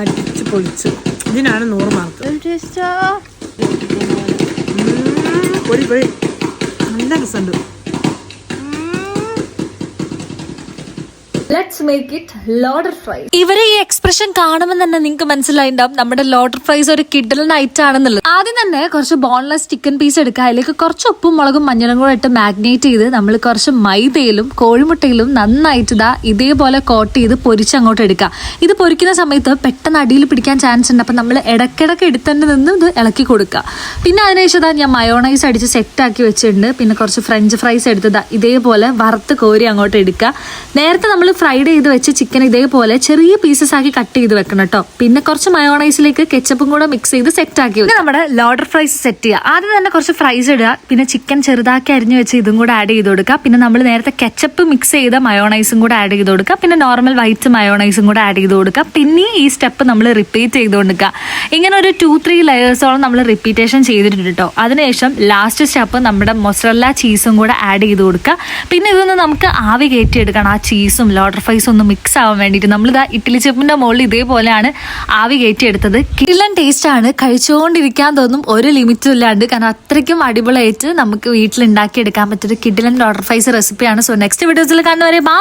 അടിച്ച് പൊളിച്ച് ഇതിനാണ് നൂറ് മാർക്ക് പൊടി പൊടി നല്ല രസമുണ്ട്. ലെറ്റ്സ് ഇറ്റ് ലോഡർ ഫ്രൈസ് ഇവരെ ഈ എക്സ്പ്രഷൻ കാണുമ്പോൾ തന്നെ നിങ്ങൾക്ക് മനസ്സിലായിണ്ടാവും നമ്മുടെ ലോഡർ ഫ്രൈസ് ഒരു കിഡലൻ ഐറ്റം ആണെന്നുള്ളത്. ആദ്യം തന്നെ കുറച്ച് ബോൺലെസ് ചിക്കൻ പീസ് എടുക്കുക. അതിലേക്ക് കുറച്ച് ഉപ്പും മുളകും മഞ്ഞളും കൂടെ ഇട്ട് മാഗ്നേറ്റ് ചെയ്ത് നമ്മൾ കുറച്ച് മൈദയിലും കോഴിമുട്ടയിലും നന്നായിട്ട് ഇതാ ഇതേപോലെ കോട്ട് ചെയ്ത് പൊരിച്ച് അങ്ങോട്ട് എടുക്കുക. ഇത് പൊരിക്കുന്ന സമയത്ത് പെട്ടെന്ന് അടിയിൽ പിടിക്കാൻ ചാൻസ് ഉണ്ട്. അപ്പം നമ്മൾ ഇടയ്ക്കിടയ്ക്ക് എടുത്തന്നെ നിന്ന് ഇത് ഇളക്കി കൊടുക്കുക. പിന്നെ അതിനുശേഷം ഞാൻ മയോണൈസ് അടിച്ച് സെറ്റ് ആക്കി വെച്ചിട്ടുണ്ട്. പിന്നെ കുറച്ച് ഫ്രഞ്ച് ഫ്രൈസ് എടുത്തതാ ഇതേപോലെ വറുത്ത് കോരി അങ്ങോട്ട് എടുക്കുക. നേരത്തെ നമ്മൾ ഫ്രൈഡ് ചെയ്ത് വെച്ച ചിക്കൻ ഇതേപോലെ ചെറിയ പീസസ് ആക്കി കട്ട് ചെയ്ത് വെക്കണം കേട്ടോ. പിന്നെ കുറച്ച് മയോണൈസിലേക്ക് കെച്ചപ്പും കൂടെ മിക്സ് ചെയ്ത് സെറ്റ് ആക്കി വെക്കുക നമ്മുടെ ലോഡർ ഫ്രൈസ് സെറ്റ് ചെയ്യുക. ആദ്യം തന്നെ കുറച്ച് ഫ്രൈസ് ഇടുക. പിന്നെ ചിക്കൻ ചെറുതാക്കി അരിഞ്ഞു വെച്ച് ഇതും കൂടെ ആഡ് ചെയ്ത് കൊടുക്കുക. പിന്നെ നമ്മൾ നേരത്തെ കെച്ചപ്പ് മിക്സ് ചെയ്ത മയോണൈസും കൂടെ ആഡ് ചെയ്ത് കൊടുക്കുക. പിന്നെ നോർമൽ വൈറ്റ് മയോണൈസും കൂടെ ആഡ് ചെയ്ത് കൊടുക്കുക. പിന്നെ ഈ സ്റ്റെപ്പ് നമ്മൾ റിപ്പീറ്റ് ചെയ്ത് കൊടുക്കുക ഇങ്ങനെ ഒരു ടു ത്രീ ലെയേഴ്സോളം നമ്മൾ റിപ്പീറ്റേഷൻ ചെയ്തിട്ടുണ്ട് കേട്ടോ. അതിനുശേഷം ലാസ്റ്റ് സ്റ്റെപ്പ് നമ്മുടെ മൊസറല്ല ചീസും കൂടെ ആഡ് ചെയ്ത് കൊടുക്കുക. പിന്നെ ഇതൊന്ന് നമുക്ക് ആവി കയറ്റി എടുക്കണം ആ ചീസും ലോഡർ ഫൈസ് ഒന്ന് മിക്സ് ആവാൻ വേണ്ടിയിട്ട് നമ്മളിതാ ഇഡ്ഡലി ചെപ്പിന്റെ മുകളിൽ ഇതേപോലെയാണ് ആവി കയറ്റി എടുത്തത് കില്ലൻ ടേസ്റ്റ് ആണ്. കഴിച്ചുകൊണ്ടിരിക്കാൻ തോന്നും ഒരു ലിമിറ്റും ഇല്ലാണ്ട്. കാരണം അത്രയ്ക്കും അടിപൊളിയായിട്ട് നമുക്ക് വീട്ടിൽ ഉണ്ടാക്കിയെടുക്കാൻ പറ്റിയൊരു കിഡിലൻ വാട്ടർ ഫൈസ് റെസിപ്പിയാണ് സോ നെക്സ്റ്റ് വീഡിയോസിൽ കാണുന്നവരെ ബാ